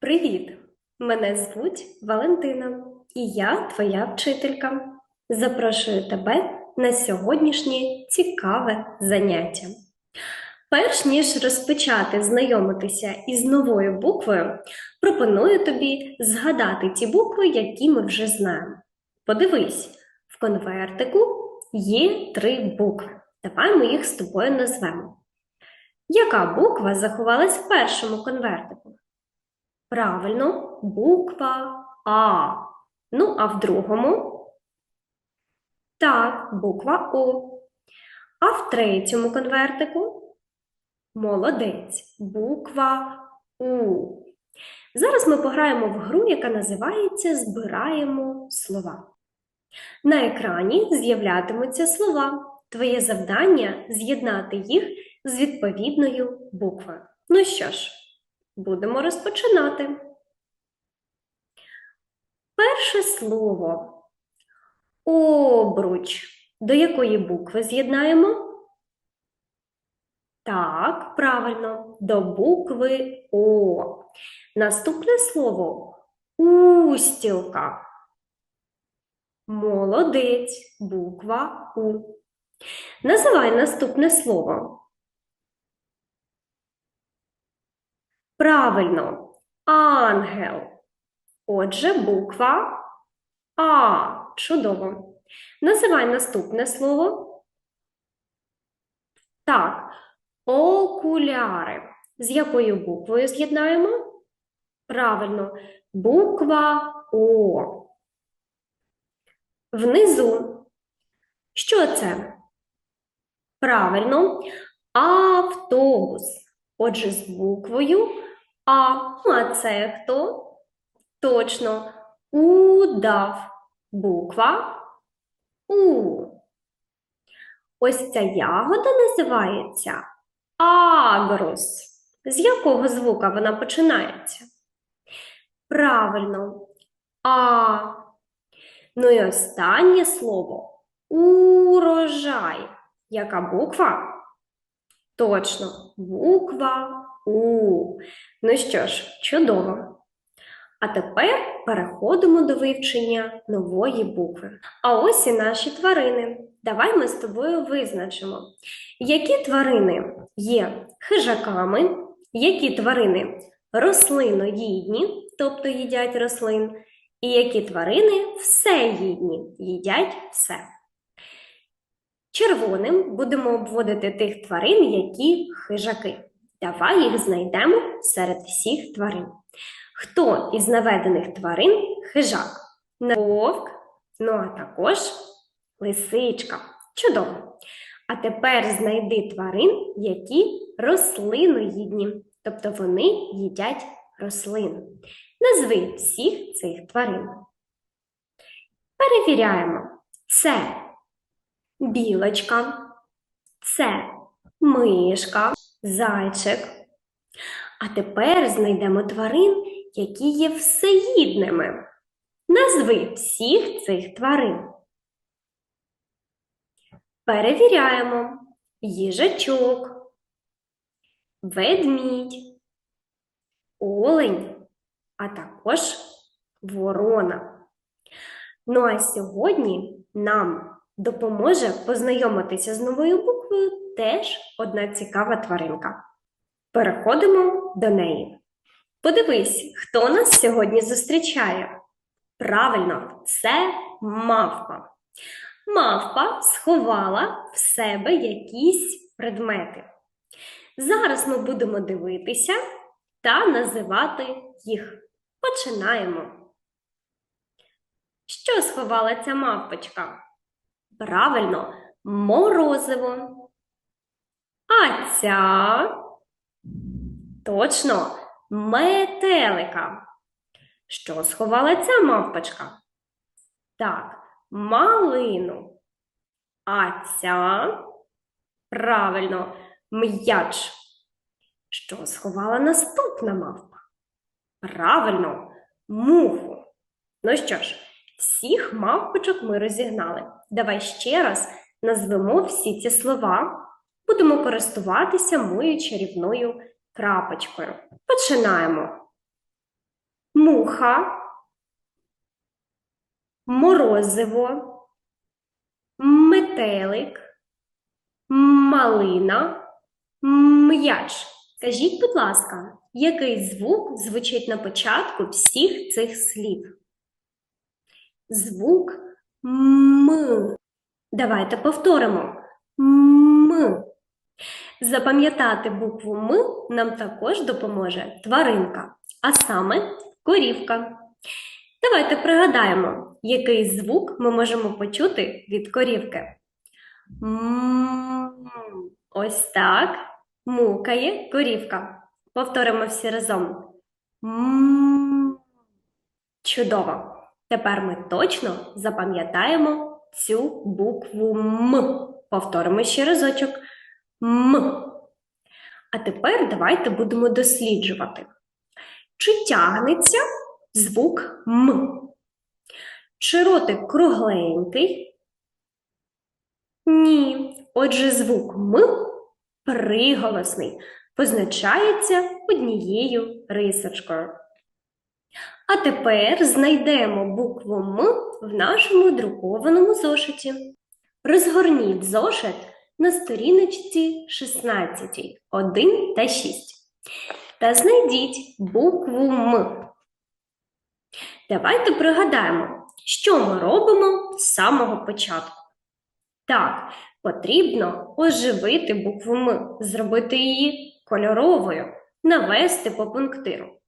Привіт! Мене звуть Валентина, і я твоя вчителька. Запрошую тебе на сьогоднішнє цікаве заняття. Перш ніж розпочати знайомитися із новою буквою, пропоную тобі згадати ті букви, які ми вже знаємо. Подивись, в конвертику є три букви. Давай ми їх з тобою назвемо. Яка буква заховалась в першому конвертику? Правильно, буква А. Ну, а в другому? Так, буква О. А в третьому конвертику? Молодець, буква У. Зараз ми пограємо в гру, яка називається Збираємо слова. На екрані з'являтимуться слова. Твоє завдання з'єднати їх з відповідною буквою. Ну що ж, будемо розпочинати. Перше слово обруч. До якої букви з'єднаємо? Так, правильно, до букви О. Наступне слово устілка. Молодець, буква У. Називай наступне слово. Правильно, ангел. Отже, буква А. Чудово. Називай наступне слово. Так, окуляри. З якою буквою з'єднаємо? Правильно, буква О. Внизу. Що це? Правильно, автобус. Отже, з буквою А. Ну, А це хто? Точно, удав. Буква У. Ось ця ягода називається агрус. З якого звука вона починається? Правильно, А. Ну і останнє слово урожай. Яка буква? Точно, буква У. Ну що ж, чудово. А тепер переходимо до вивчення нової букви. А ось і наші тварини. Давай ми з тобою визначимо, які тварини є хижаками, які тварини рослиноїдні, тобто їдять рослин, і які тварини всеїдні, їдять все. Червоним будемо обводити тих тварин, які хижаки. Давай їх знайдемо серед всіх тварин. Хто із наведених тварин хижак? Вовк, ну а також лисичка. Чудово. А тепер знайди тварин, які рослиноїдні, тобто вони їдять рослин. Назви всіх цих тварин. Перевіряємо. Це білочка, це мишка, зайчик. А тепер знайдемо тварин, які є всеїдними. Назви всіх цих тварин. Перевіряємо їжачок, ведмідь, олень, а також ворона. Ну а сьогодні нам допоможе познайомитися з новою буквою теж одна цікава тваринка. Переходимо до неї. Подивись, хто нас сьогодні зустрічає. Правильно, це мавпа. Мавпа сховала в себе якісь предмети. Зараз ми будемо дивитися та називати їх. Починаємо. Що сховала ця мавпочка? Правильно, морозиво. А ця точно метелика. Що сховала ця мавпочка? Так, малину. А ця правильно м'яч. Що сховала наступна мавпа? Правильно, муху. Ну що ж, всіх мавпочок ми розігнали. Давай ще раз назвемо всі ці слова. Будемо користуватися моєю чарівною крапочкою. Починаємо. муха, морозиво, метелик, малина, м'яч. Скажіть, будь ласка, який звук звучить на початку всіх цих слів? Звук М. Давайте повторимо. М. Запам'ятати букву М нам також допоможе тваринка, а саме корівка. Давайте пригадаємо, який звук ми можемо почути від корівки. М. Ось так мукає корівка. Повторимо всі разом. М. Чудово! Тепер ми точно запам'ятаємо цю букву М. Повторимо ще разочок. М. А тепер давайте будемо досліджувати. Чи тягнеться звук М? Чи ротик кругленький? Ні. Отже, звук М приголосний, позначається однією рисочкою. А тепер знайдемо букву М в нашому друкованому зошиті. Розгорніть зошит на сторіночці 16, 1 та 6. Та знайдіть букву М. Давайте пригадаємо, що ми робимо з самого початку. Так, потрібно оживити букву М, зробити її кольоровою, навести по пунктиру.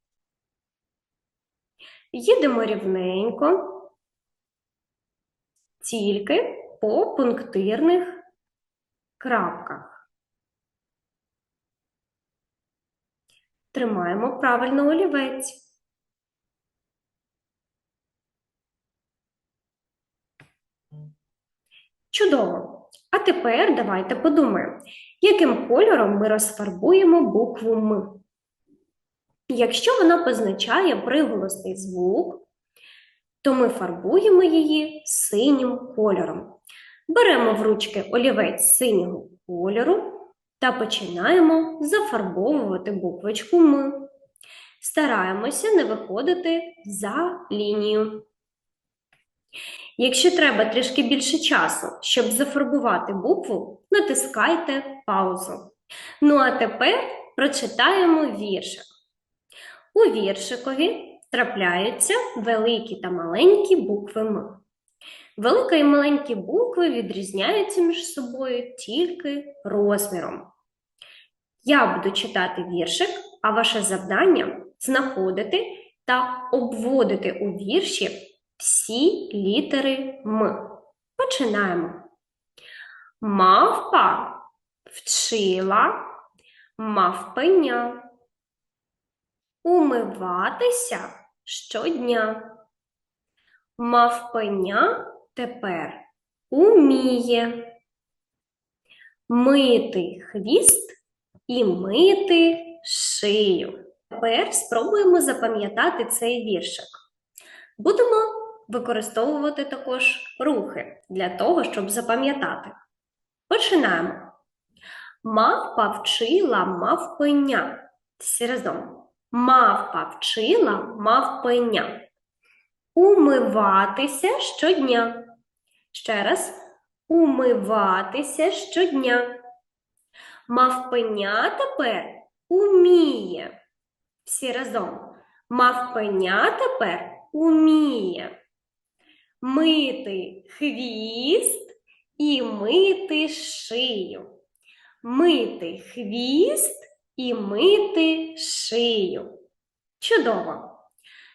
Їдемо рівненько, тільки по пунктирних крапках. Тримаємо правильно олівець. Чудово! А тепер давайте подумаємо, яким кольором ми розфарбуємо букву М. Якщо вона позначає приголосний звук, то ми фарбуємо її синім кольором. Беремо в ручки олівець синього кольору та починаємо зафарбовувати буквочку М. Стараємося не виходити за лінію. Якщо треба трішки більше часу, щоб зафарбувати букву, натискайте паузу. Ну а тепер прочитаємо віршик. У віршикові трапляються великі та маленькі букви М. Велика і маленькі букви відрізняються між собою тільки розміром. Я буду читати віршик, а ваше завдання знаходити та обводити у вірші всі літери М. Починаємо. Мавпа вчила мавпеня умиватися щодня. Мавпеня тепер уміє мити хвіст і мити шию. Тепер спробуємо запам'ятати цей віршик. Будемо використовувати також рухи для того, щоб запам'ятати. Починаємо. Мавпа вчила мавпеня. Всі разом. Мавпа вчила мавпеня. Умиватися щодня. Ще раз. Умиватися щодня. Мавпеня тепер уміє. Всі разом. Мавпеня тепер уміє. Мити хвіст і мити шию. Мити хвіст і мити шию. Чудово!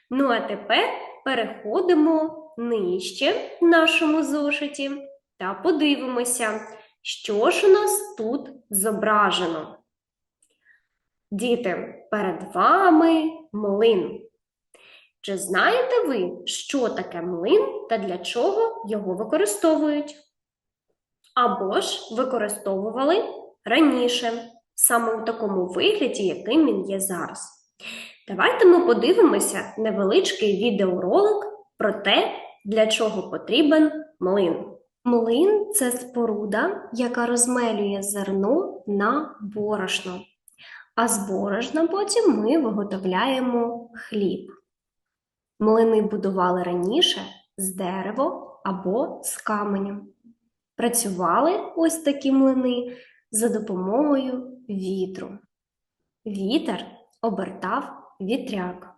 Ну, а тепер переходимо нижче в нашому зошиті та подивимося, що ж у нас тут зображено. Діти, перед вами млин. Чи знаєте ви, що таке млин та для чого його використовують? Або ж використовували раніше, саме у такому вигляді, яким він є зараз. Давайте ми подивимося невеличкий відеоролик про те, для чого потрібен млин. Млин це споруда, яка розмелює зерно на борошно. А з борошна потім ми виготовляємо хліб. Млини будували раніше з дерева або з каменю. Працювали ось такі млини за допомогою вітру. Вітер обертав вітряк.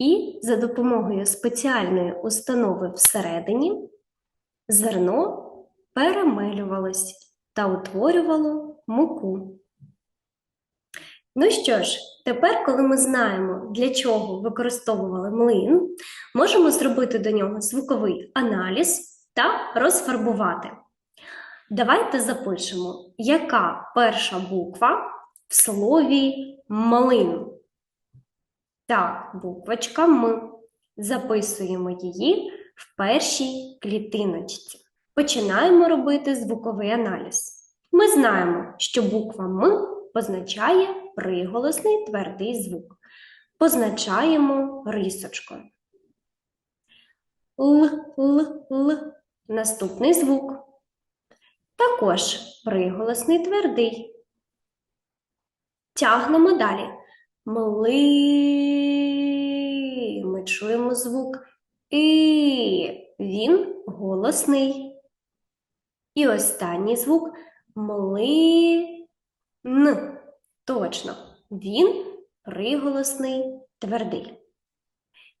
І за допомогою спеціальної установи всередині зерно перемелювалось та утворювало муку. Ну що ж, тепер, коли ми знаємо, для чого використовували млин, можемо зробити до нього звуковий аналіз та розфарбувати. Давайте запишемо, яка перша буква в слові млин. Так, буквочка М. Записуємо її в першій клітиночці. Починаємо робити звуковий аналіз. Ми знаємо, що буква М позначає приголосний твердий звук. Позначаємо рисочкою. Л, Л, Л. Наступний звук. Також приголосний твердий. Тягнемо далі. Мли. Ми чуємо звук І. Він голосний. І останній звук мли. Н. Точно. Він приголосний твердий.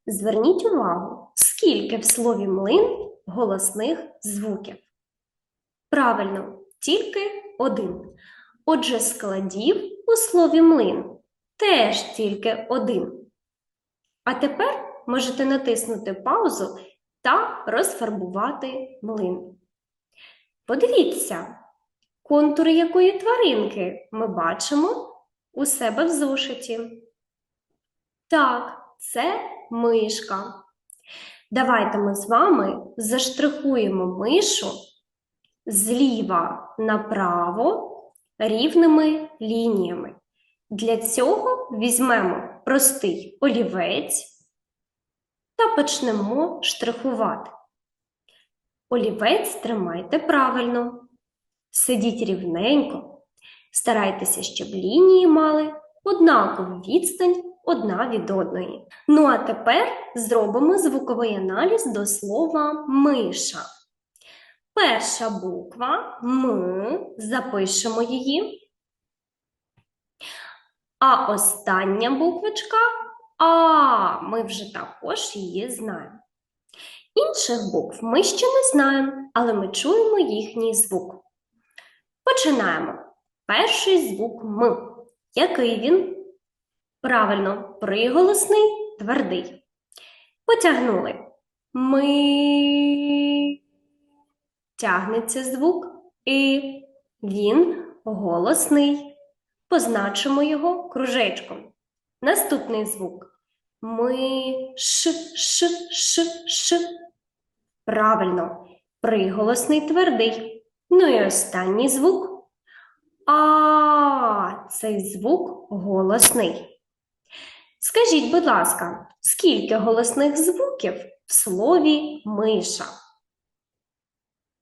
Зверніть увагу, скільки в слові млин голосних звуків. Правильно, тільки один. Отже, складів у слові млин теж тільки один. А тепер можете натиснути паузу та розфарбувати млин. Подивіться, контури якої тваринки ми бачимо у себе в зошиті. Так, це мишка. Давайте ми з вами заштрихуємо мишу зліва направо рівними лініями. Для цього візьмемо простий олівець та почнемо штрихувати. Олівець тримайте правильно, сидіть рівненько, старайтеся, щоб лінії мали однакову відстань одна від одної. Ну а тепер зробимо звуковий аналіз до слова миша. Перша буква М, запишемо її. А остання буквочка А, ми вже також її знаємо. Інших букв ми ще не знаємо, але ми чуємо їхній звук. Починаємо. Перший звук М. Який він? Правильно, приголосний, твердий. Потягнули. Ми. Тягнеться звук І. Він голосний. Позначимо його кружечком. Наступний звук. Ми ш, ш, ш, ш. Правильно, приголосний твердий. Ну і останній звук. А цей звук голосний. Скажіть, будь ласка, скільки голосних звуків в слові миша?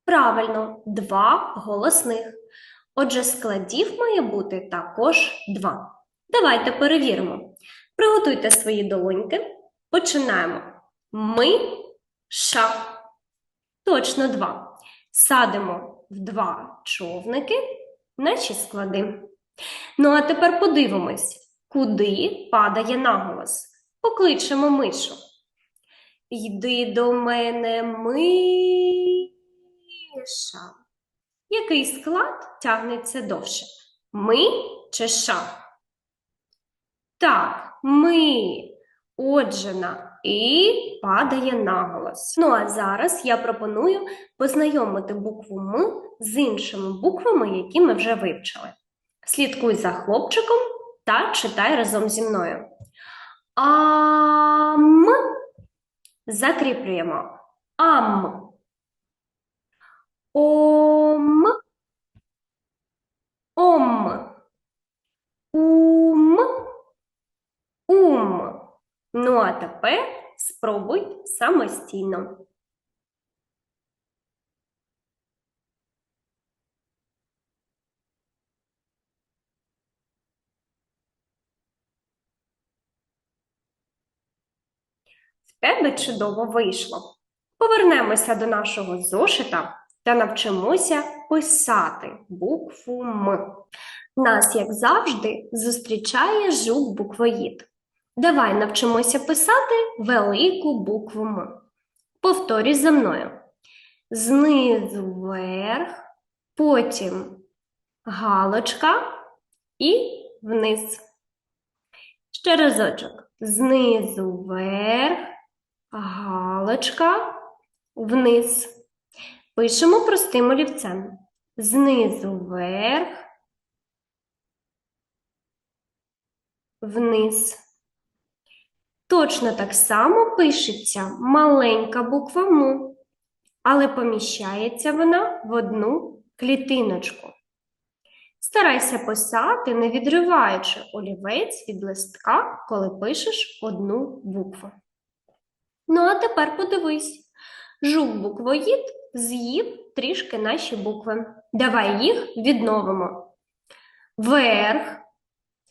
Правильно, два голосних. Отже, складів має бути також два. Давайте перевіримо. Приготуйте свої долоньки. Починаємо. Ми ша. Точно два. Садимо в два човники наші склади. Ну, а тепер подивимось, куди падає наголос. Покличемо мишу. Йди до мене, миша. Який склад тягнеться довше? Ми чи ша? Так, ми. Отже, на і падає наголос. Ну а зараз я пропоную познайомити букву М з іншими буквами, які ми вже вивчили. Слідкуй за хлопчиком та читай разом зі мною. Ам. Закріплюємо. Ам. Ом. Ом. Ум. Ум. Ну, а тепер спробуй самостійно. тебе чудово вийшло. Повернемося до нашого зошита та навчимося писати букву М. Нас, як завжди, зустрічає жук-буквоїд. Давай навчимося писати велику букву М. Повторюй за мною. Знизу вверх, потім галочка і вниз. Ще разочок. Знизу вверх, галочка, вниз. Пишемо простим олівцем. Знизу вверх, вниз. Точно так само пишеться маленька буква М, але поміщається вона в одну клітиночку. Старайся писати, не відриваючи олівець від листка, коли пишеш одну букву. Ну, а тепер подивись. Жук-буквоїд з'їв трішки наші букви. Давай їх відновимо. Верх,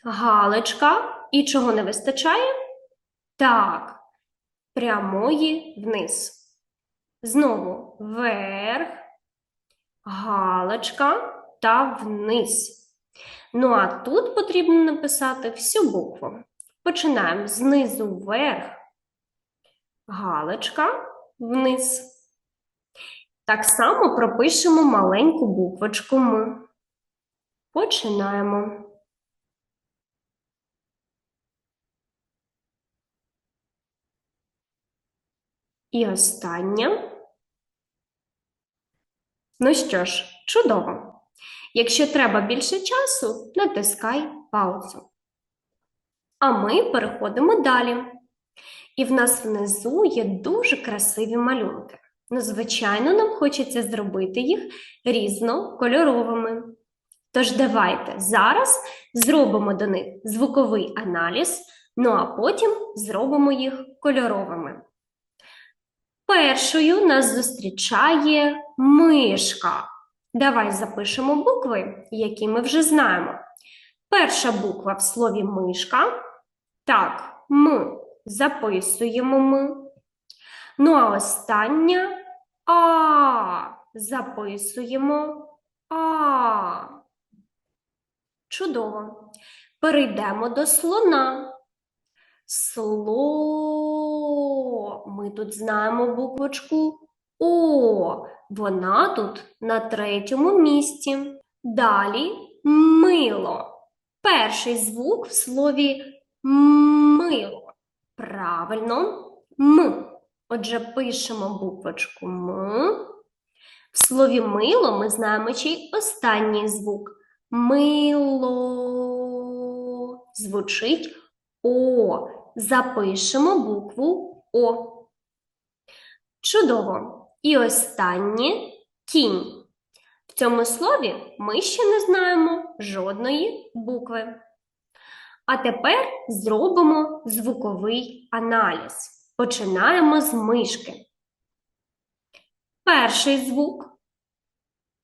галочка. І чого не вистачає? Так, прямої вниз. Знову вверх, галочка та вниз. Ну, а тут потрібно написати всю букву. Починаємо знизу вверх, галочка вниз. Так само пропишемо маленьку буквочку М. Починаємо. І остання. Ну що ж, чудово. Якщо треба більше часу, натискай паузу. А ми переходимо далі. І в нас внизу є дуже красиві малюнки. Ну, звичайно, нам хочеться зробити їх різнокольоровими. Тож давайте зараз зробимо до них звуковий аналіз, ну а потім зробимо їх кольоровими. Першою нас зустрічає мишка. Давай запишемо букви, які ми вже знаємо. Перша буква в слові мишка. Так, М. Записуємо ми. Ну, а остання А. Записуємо А. Чудово. Перейдемо до слона. Сло. Ми тут знаємо буквочку О. Вона тут на третьому місці. Далі мило. Перший звук в слові мило. Правильно, М. Отже, пишемо буквочку М. В слові мило ми знаємо чий останній звук. Мило. Звучить О. Запишемо букву О. Чудово. І останнє кінь. В цьому слові ми ще не знаємо жодної букви. А тепер зробимо звуковий аналіз. Починаємо з мишки. Перший звук.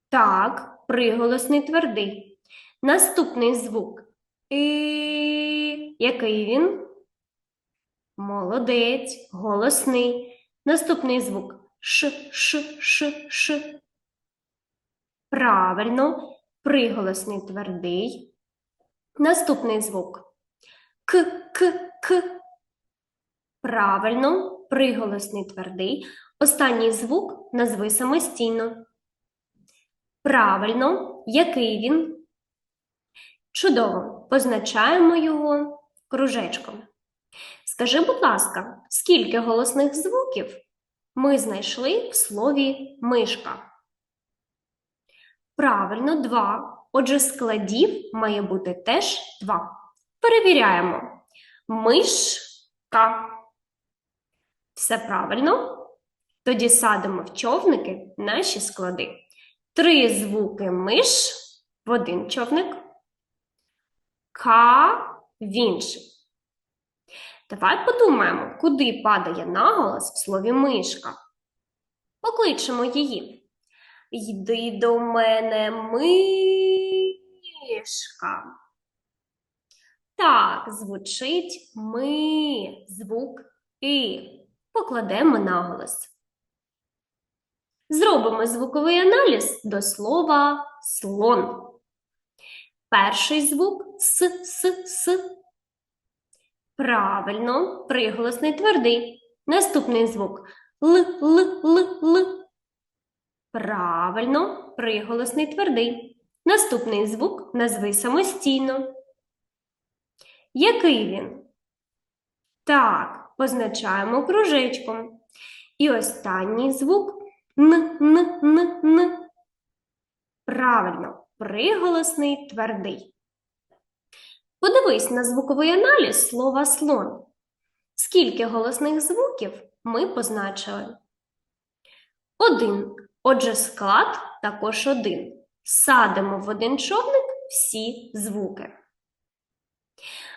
Так, приголосний твердий. Наступний звук. І. Який він? Молодець, голосний. Наступний звук Ш, Ш, Ш, Ш. Правильно, приголосний твердий. Наступний звук К, К, К. Правильно, приголосний твердий. Останній звук назви самостійно. Правильно, який він? Чудово, позначаємо його кружечком. Скажи, будь ласка, скільки голосних звуків ми знайшли в слові мишка? Правильно, два. Отже, складів має бути теж два. Перевіряємо. Мишка. Все правильно? Тоді садимо в човники наші склади. Три звуки миш в один човник, ка в інший. Давай подумаємо, куди падає наголос в слові мишка. Покличемо її. Йди до мене, мишка. Так, звучить ми, звук і. Покладемо наголос. Зробимо звуковий аналіз до слова слон. Перший звук с, с, с. Правильно, приголосний твердий. Наступний звук л, л, л, л. Правильно, приголосний твердий. Наступний звук назви самостійно. Який він? Так, позначаємо кружечком. І останній звук н, н, н, н. Правильно, приголосний твердий. Подивись на звуковий аналіз слова слон. Скільки голосних звуків ми позначили? Один. Отже, склад також один. Садимо в один човник всі звуки.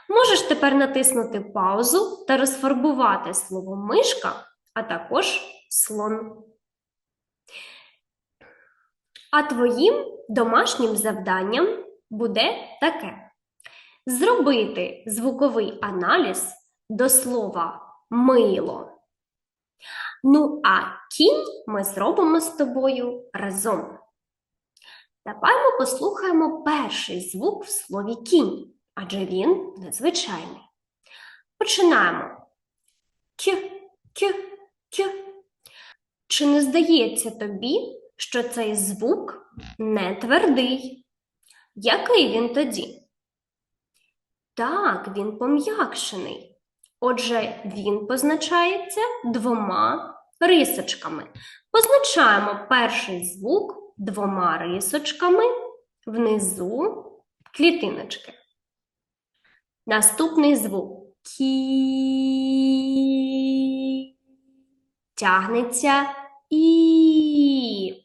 Можеш тепер натиснути паузу та розфарбувати слово мишка, а також слон. А твоїм домашнім завданням буде таке: зробити звуковий аналіз до слова мило. Ну, а кінь ми зробимо з тобою разом. Давай ми послухаємо перший звук в слові кінь, адже він незвичайний. Починаємо. К, к, к. Чи не здається тобі, що цей звук не твердий? Який він тоді? Так, він пом'якшений. Отже, він позначається двома рисочками. Позначаємо перший звук двома рисочками внизу клітиночки. Наступний звук кі тягнеться і.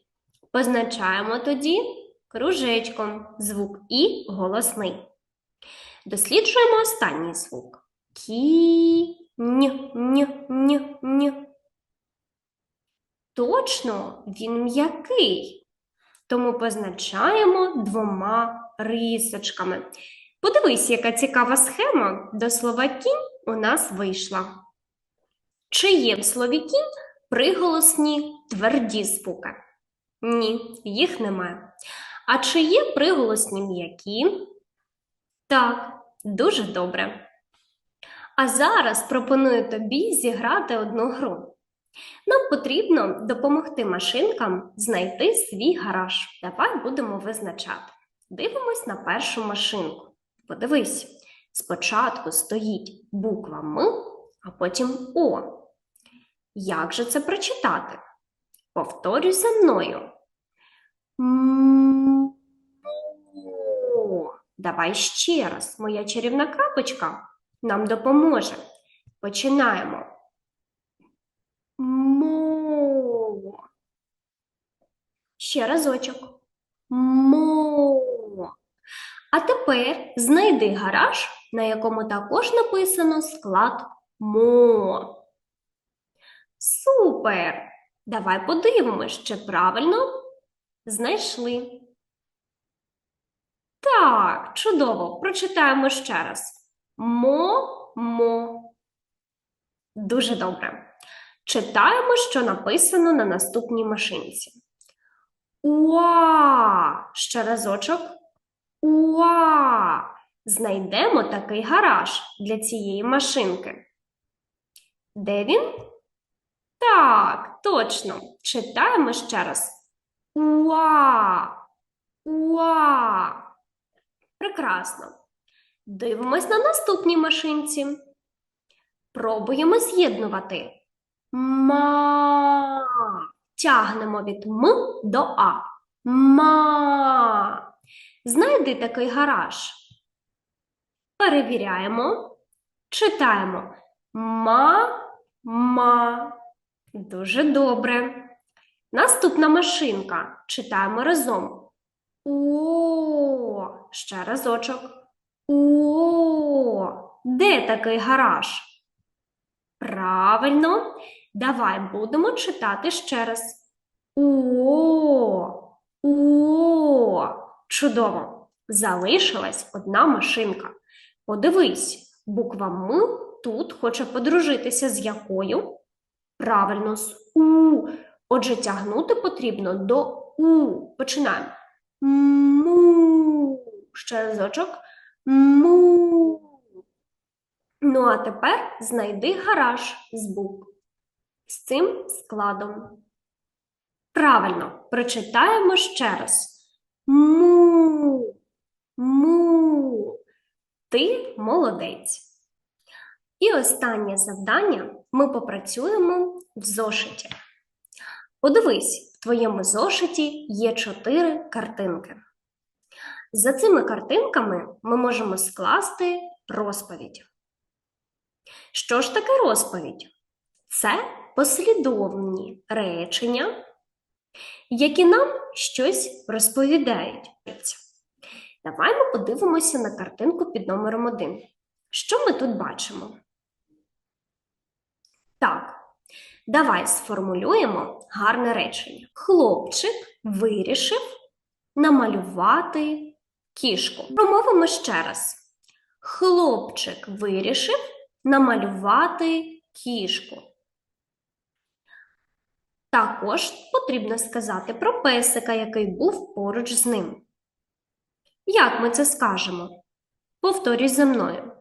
Позначаємо тоді кружечком звук і голосний. Досліджуємо останній звук. Кі, ні. Точно, він м'який. Тому позначаємо двома рисочками. Подивись, яка цікава схема до слова кінь у нас вийшла. Чи є в слові кінь приголосні тверді звуки? Ні, їх немає. А чи є приголосні м'які? Так, дуже добре. А зараз пропоную тобі зіграти одну гру. Нам потрібно допомогти машинкам знайти свій гараж. Давай будемо визначати. Дивимось на першу машинку. Подивись, спочатку стоїть буква М, а потім О. Як же це прочитати? Повторюй за мною. М. О. Давай ще раз. Моя чарівна крапочка нам допоможе. Починаємо. Мо. Ще разочок. Мо. А тепер знайди гараж, на якому також написано склад мо. Супер! Давай подивимось, чи правильно знайшли. Так, чудово. Прочитаємо ще раз. Мо-мо. Дуже добре. Читаємо, що написано на наступній машинці. Уа! Ще разочок. Уа! Знайдемо такий гараж для цієї машинки. Де він? Так, точно. Читаємо ще раз. Уа! Уа! Прекрасно. Дивимось на наступній машинці. Пробуємо з'єднувати. Ма. Тягнемо від М до А. Ма. Знайди такий гараж. Перевіряємо. Читаємо. Ма-ма. Дуже добре. Наступна машинка. Читаємо разом. О, ще разочок. О, де такий гараж? Правильно, давай будемо читати ще раз. О, чудово! Залишилась одна машинка. Подивись, буква М тут хоче подружитися з якою? Правильно, з У. Отже, тягнути потрібно до У. Починаємо. Му. Ще разочок. Му. Ну, а тепер знайди гараж з букв з цим складом. Правильно, прочитаємо ще раз. Му. Му. Ти молодець. І останнє завдання ми попрацюємо в зошиті. Подивись, в твоєму зошиті є чотири картинки. За цими картинками ми можемо скласти розповідь. Що ж таке розповідь? Це послідовні речення, які нам щось розповідають. Давай ми подивимося на картинку під номером 1. Що ми тут бачимо? Так, давай сформулюємо гарне речення. Хлопчик вирішив намалювати кішку. Промовимо ще раз. Хлопчик вирішив намалювати кішку. Також потрібно сказати про песика, який був поруч з ним. Як ми це скажемо? Повторюй за мною.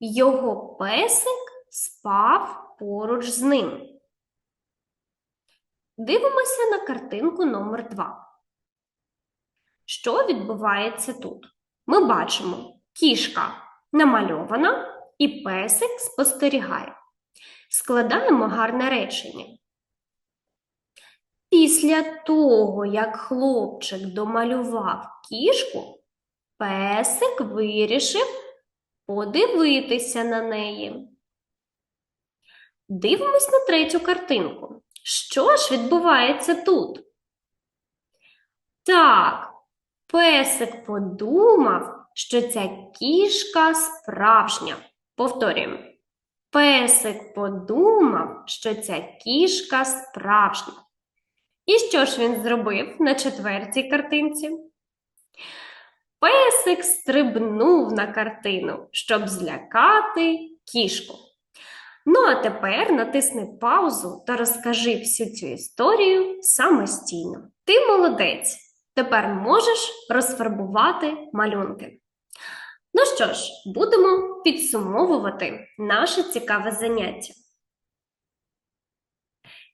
Його песик спав поруч з ним. Дивимося на картинку номер 2. Що відбувається тут? Ми бачимо, кішка намальована і песик спостерігає. Складаємо гарне речення. Після того, як хлопчик домалював кішку, песик вирішив подивитися на неї. Дивимось на третю картинку. Що ж відбувається тут? Так, песик подумав, що ця кішка справжня. Повторюємо. Песик подумав, що ця кішка справжня. І що ж він зробив на четвертій картинці? Песик стрибнув на картину, щоб злякати кішку. Ну, а тепер натисни паузу та розкажи всю цю історію самостійно. Ти молодець! Тепер можеш розфарбувати малюнки. Ну що ж, будемо підсумовувати наше цікаве заняття.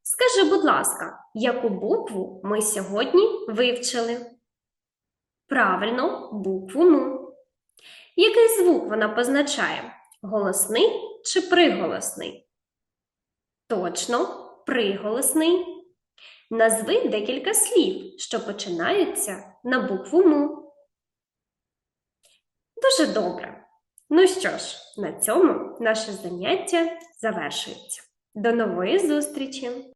Скажи, будь ласка, яку букву ми сьогодні вивчили? Правильно, букву «му». Який звук вона позначає? Голосний чи приголосний? Точно, приголосний. Назви декілька слів, що починаються на букву МУ. Дуже добре. Ну що ж, на цьому наше заняття завершується. До нової зустрічі!